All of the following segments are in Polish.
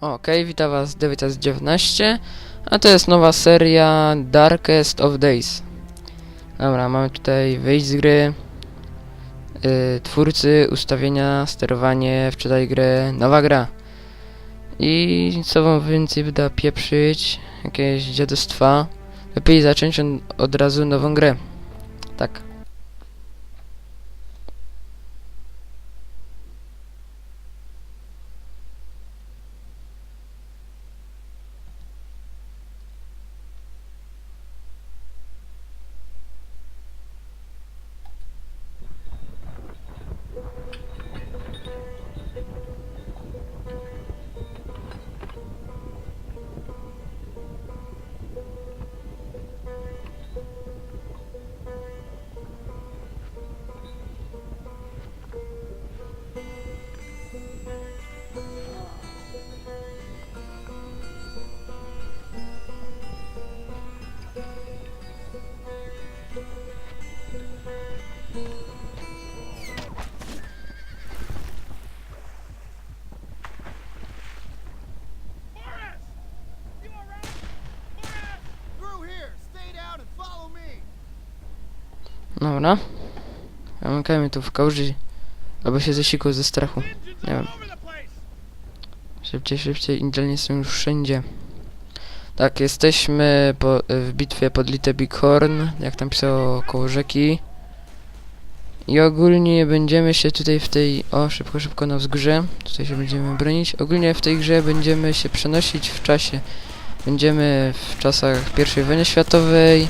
Okej, witam was Devitas 19, a to jest nowa seria Darkest of Days. Dobra, mamy tutaj wyjść z gry, y, twórcy, ustawienia, sterowanie, wczytaj grę, nowa gra. I co wam więcej wyda pieprzyć, jakieś dziadostwa, lepiej zacząć od razu nową grę. Tak. Dobra. Zamykajmy tu w kałuży, albo się zasikł ze strachu. Nie wiem. Szybciej, szybciej, idealnie są już wszędzie. Tak, jesteśmy po, w bitwie pod Little Big Horn, jak tam pisało koło rzeki. I ogólnie będziemy się tutaj w tej... O, szybko, szybko na wzgórze. Tutaj się będziemy bronić. Ogólnie w tej grze będziemy się przenosić w czasie. Będziemy w czasach I wojny światowej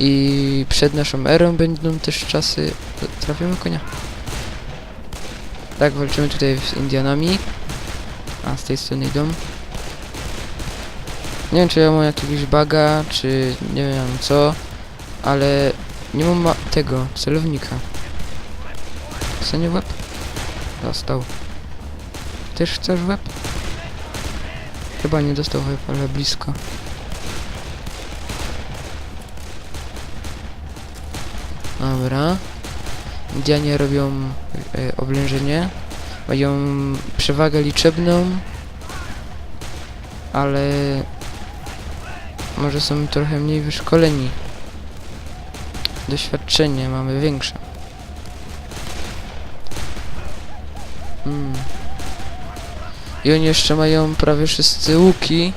i przed naszą erą będą też czasy... Trafimy konia. Tak, walczymy tutaj z Indianami. A, z tej strony idą. Nie wiem, czy ja mam jakiegoś baga, czy nie wiem co, ale nie mam ma tego, celownika. Co nie łeb? Dostał. Też chcesz łeb? Chyba nie dostał łeb, ale blisko. Dobra. Indianie robią e, oblężenie. Mają przewagę liczebną. Ale może są trochę mniej wyszkoleni. Doświadczenie mamy większe. Mm. I oni jeszcze mają prawie wszyscy łuki.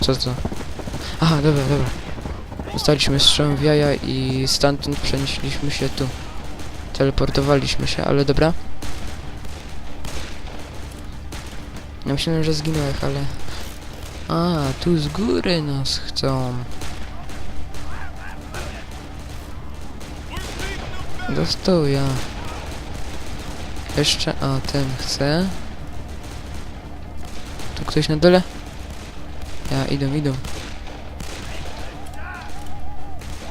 Co to? Aha, dobra, dobra. Dostaliśmy strzał w jaja i stamtąd przenieśliśmy się tu. Teleportowaliśmy się, ale dobra. Ja myślałem, że zginąłeś, ale... A, tu z góry nas chcą. Dostał ja. Jeszcze, a ten chce. Tu ktoś na dole? Ja, idą, idą.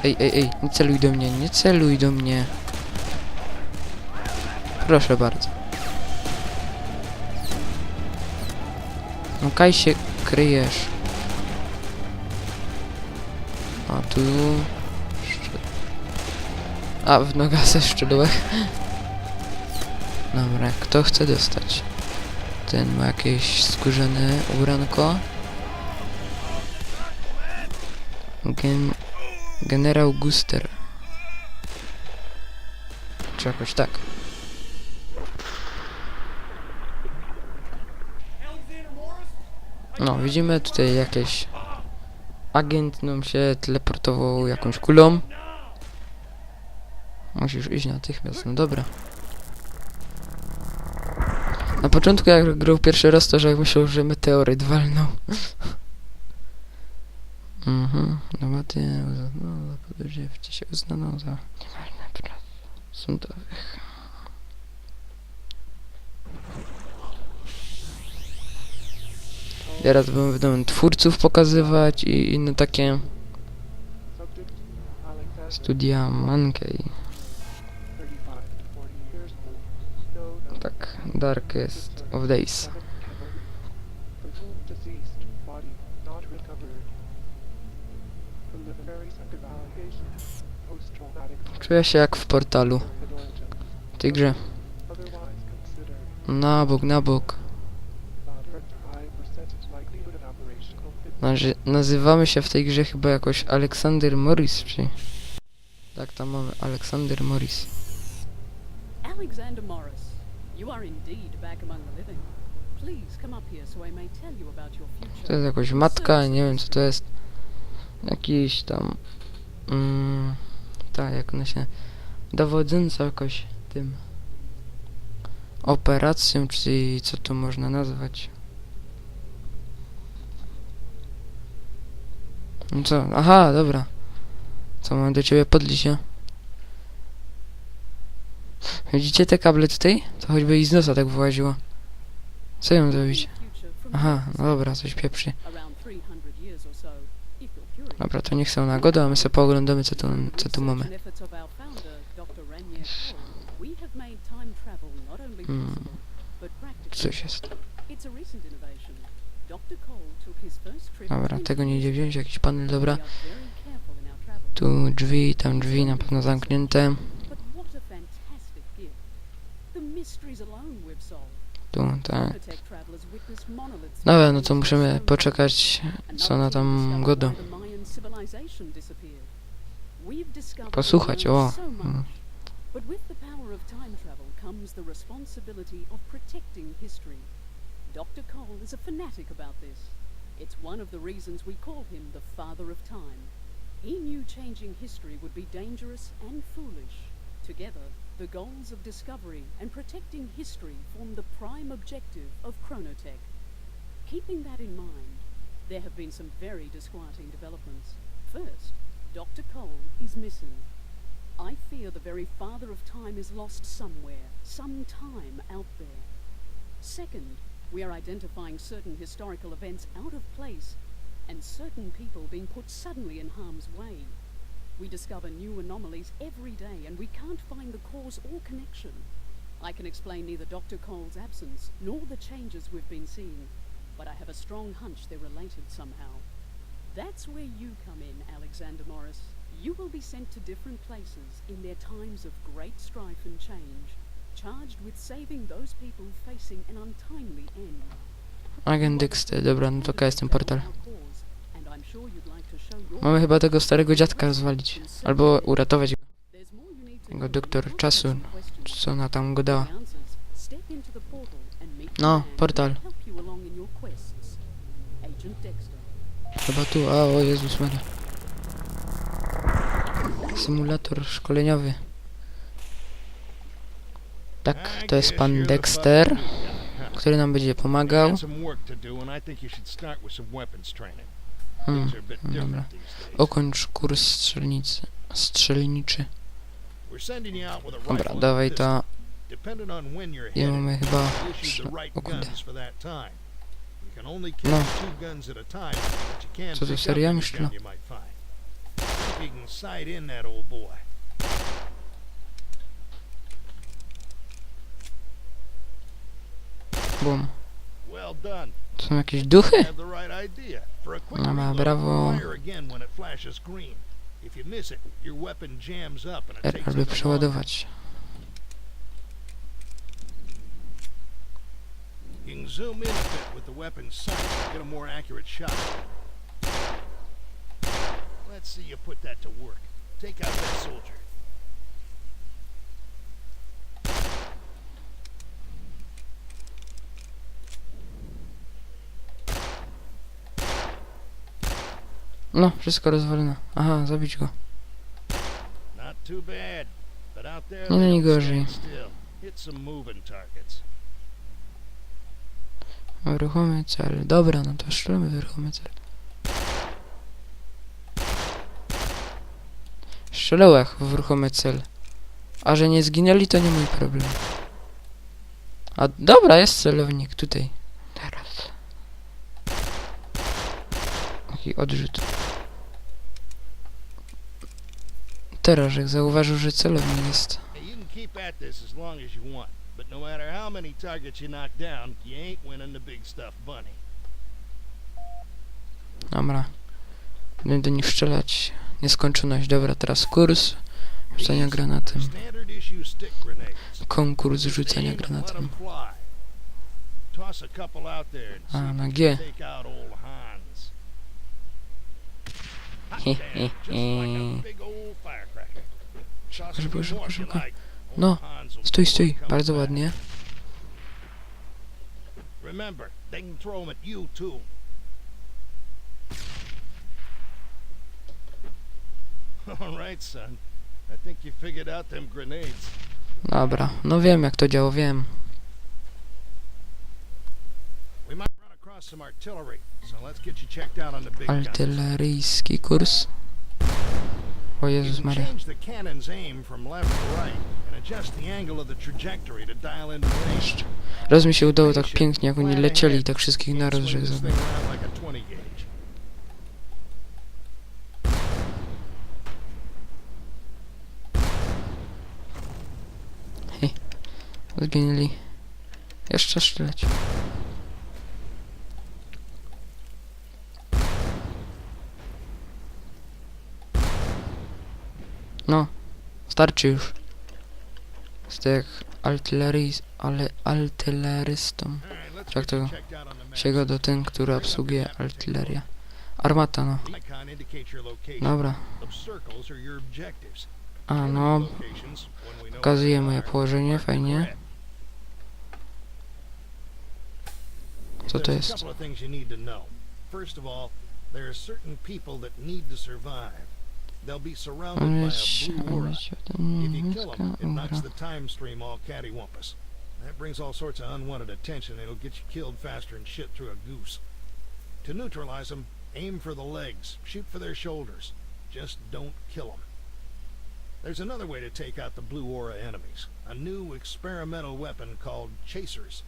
Ej, ej, ej, nie celuj do mnie, nie celuj do mnie. Proszę bardzo. No kaj się kryjesz. A tu... A, w noga ze szczydłek. Dobra, kto chce dostać? Ten ma jakieś skórzane ubranko. Gen... Generał Guster. Czy jakoś tak. No, widzimy tutaj jakieś... Agent nam się teleportował jakąś kulą. Musisz iść natychmiast, no dobra. Na początku jak grał pierwszy raz, to że myślał, że meteoryt walnął. Mhm, no ty uznano, podejrzewcie się uznano za nieważne praw sądowych. Teraz będą twórców pokazywać i inne takie studia Mankey. Tak, Darkest of Days. Czuję się jak w portalu. W tej grze. Na bok, na bok. Nazy- nazywamy się w tej grze chyba jakoś Aleksander Morris, czy... Tak, tam mamy Aleksander Morris. Alexander Morris, you are indeed back among the living. Please come up here so I may tell you about your future. To jest jakoś matka, nie wiem co to jest. Jakiś tam... Mm, tak, jak ona się... Dowodząca jakoś tym... Operacją, czyli co tu można nazwać. No co? Aha, dobra. Co, mam do ciebie podlić, nie? Widzicie te kable tutaj? To choćby i z nosa tak wyłaziło. Co ją zrobić? Aha, no dobra, coś pieprzy. Dobra, to nie chcę na godę, a my sobie pooglądamy co tu, co tu mamy. Hmm. Coś jest. Dobra, 20 tego nie idzie wziąć, jakiś panel, dobra. Tu drzwi, tam drzwi, na pewno zamknięte. Mysteries. Tu, tak. Dobra, no to musimy poczekać, co na tam discovered Posłuchać, o. mm. much. But with the power of time travel comes the responsibility of protecting history. Dr. Cole is a fanatic about this. It's one of the reasons we call him the father of time. He knew changing history would be dangerous and foolish. Together, the goals of discovery and protecting history form the prime objective of Chronotech. Keeping that in mind, there have been some very disquieting developments. First, Dr. Cole is missing. I fear the very father of time is lost somewhere, sometime out there. Second, we are identifying certain historical events out of place and certain people being put suddenly in harm's way. We discover new anomalies every day and we can't find the cause or connection. I can explain neither Dr. Cole's absence nor the changes we've been seeing, but I have a strong hunch they're related somehow. That's where you come in, Alexander Morris. You will be sent to different places in their times of great strife and change, charged with saving those people facing an untimely end. Agent Dexter, dobra, no to jaka jest ten portal? Mamy chyba tego starego dziadka rozwalić. Albo uratować go. Know. doktor czasu, co ona tam go dała. No, portal. Chyba tu, a o Jezus Maria. Symulator szkoleniowy. Tak, to jest pan Dexter, który nam będzie pomagał. Hmm, dobra. Ukończ kurs strzelnicy, strzelniczy. Dobra, dawaj you're I mamy chyba... O kurde. No. Co to, seria myślę? Bum. Są jakieś duchy? No ma, brawo. R, longer. przeładować. Let's see you put that to work. Take out that soldier. No, wszystko rozwalone. Aha, zabić go. No, they nie gorzej. Ruchomy cel. Dobra, no to strzelamy w ruchomy cel. Strzelałach w ruchomy cel. A że nie zginęli, to nie mój problem. A dobra, jest celownik tutaj. Teraz. Taki odrzut. Teraz, jak zauważył, że celownik jest. No. Dobra. Będę do nich strzelać. Nieskończoność. Dobra, teraz kurs rzucania granatem. Konkurs rzucania granatem. a na G. He, he. Szybko, szybko, No, Stój, stój, bardzo ładnie. Remember, they can throw them at you too. All right, son. I think you figured out them grenades. Dobra, no wiem jak to działa, wiem. Artyleryjski kurs. O Jezus Maria. Raz mi się udało tak pięknie, jak oni lecieli, tak wszystkich naraz, że this zabił. thing around like a 20 gauge. Zginęli. Jeszcze strzelać. No, starczy już. Z tych artylerii, ale artylerystą. Jak to map. Sięga do ten, który obsługuje artylerię. Armata, no. Dobra. A no, pokazuje moje położenie, fajnie. Co to jest? First of all, there are certain people that need to survive. They'll be surrounded by a blue aura. If you kill them, it knocks the time stream all cattywampus. That brings all sorts of unwanted attention it'll get you killed faster than shit through a goose. To neutralize them, aim for the legs, shoot for their shoulders. Just don't kill them. There's another way to take out the blue aura enemies. A new experimental weapon called chasers.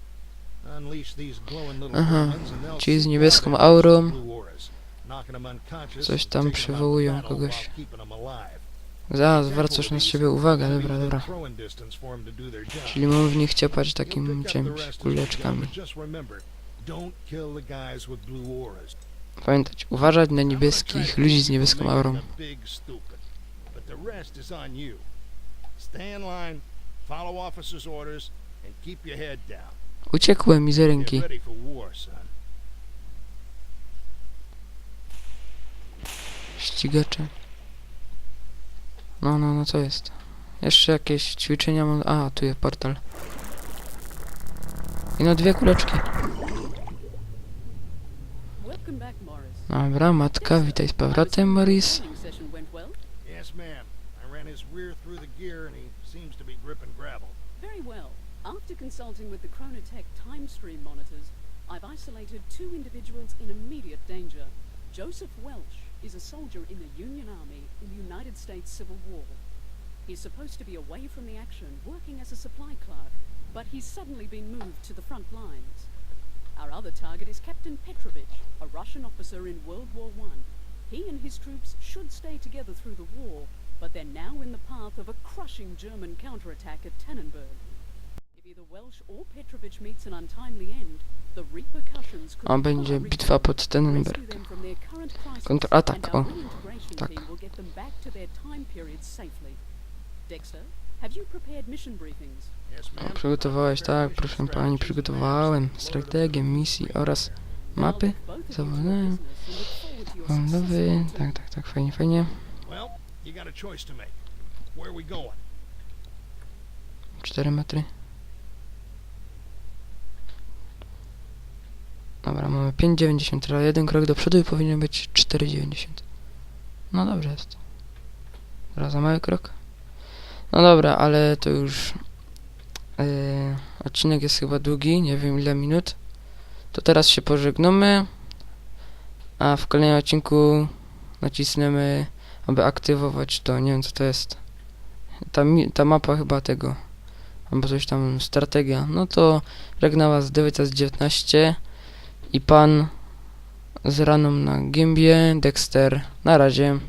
Unleash these glowing little Aha, gremlins and they'll czyli z niebieską aurą coś tam przywołują kogoś. Zaraz zwracasz na siebie. uwagę, dobra, dobra. Czyli mam w nich ciepać takim czymś, kuleczkami. Pamiętać, uważać na niebieskich ludzi z niebieską aurą. making a big stupid, but the rest is on you. Stay in line, follow officers' orders, and keep your head down. Uciekłem mi z Get ręki. ready for war, son. Ścigacze. No, no, no, co jest? Jeszcze jakieś ćwiczenia mam... A, tu jest portal. I no dwie kuleczki. Morris. Dobra, matka, witaj z powrotem, Maurice. Training session went well. Yes, ma'am. I ran his rear through the gear, and he seems to be gripping gravel. Very well. After consulting with the Chronotech time stream monitors, I've isolated two individuals in immediate danger. Joseph Welsh is a soldier in the Union Army in the United States Civil War. He's supposed to be away from the action, working as a supply clerk, but he's suddenly been moved to the front lines. Our other target is Captain Petrovich, a Russian officer in World War One. He and his troops should stay together through the war, but they're now in the path of a crushing German counterattack at Tannenberg. A będzie bitwa pod crisis, Kontratak, o. Tak. O, przygotowałeś, tak, proszę pani, przygotowałem strategię, misji oraz mapy. leave both of you to your Zawodem. business and look forward to your Handlowy, successful tak, tak, tak, fajnie, fajnie. Well, you got a choice to make. Where are we going? 4 metry. Dobra, mamy 5,90, teraz jeden krok do przodu i powinien być 4,90. No dobrze jest. Teraz za mały krok. No dobra, ale to już... Yy, odcinek jest chyba długi, nie wiem ile minut. To teraz się pożegnamy. A w kolejnym odcinku nacisnemy, aby aktywować to, nie wiem co to jest. Ta, ta mapa chyba tego albo coś tam, strategia, no to żegna was Dewica z 19 i pan z raną na gębie, Dexter, na razie.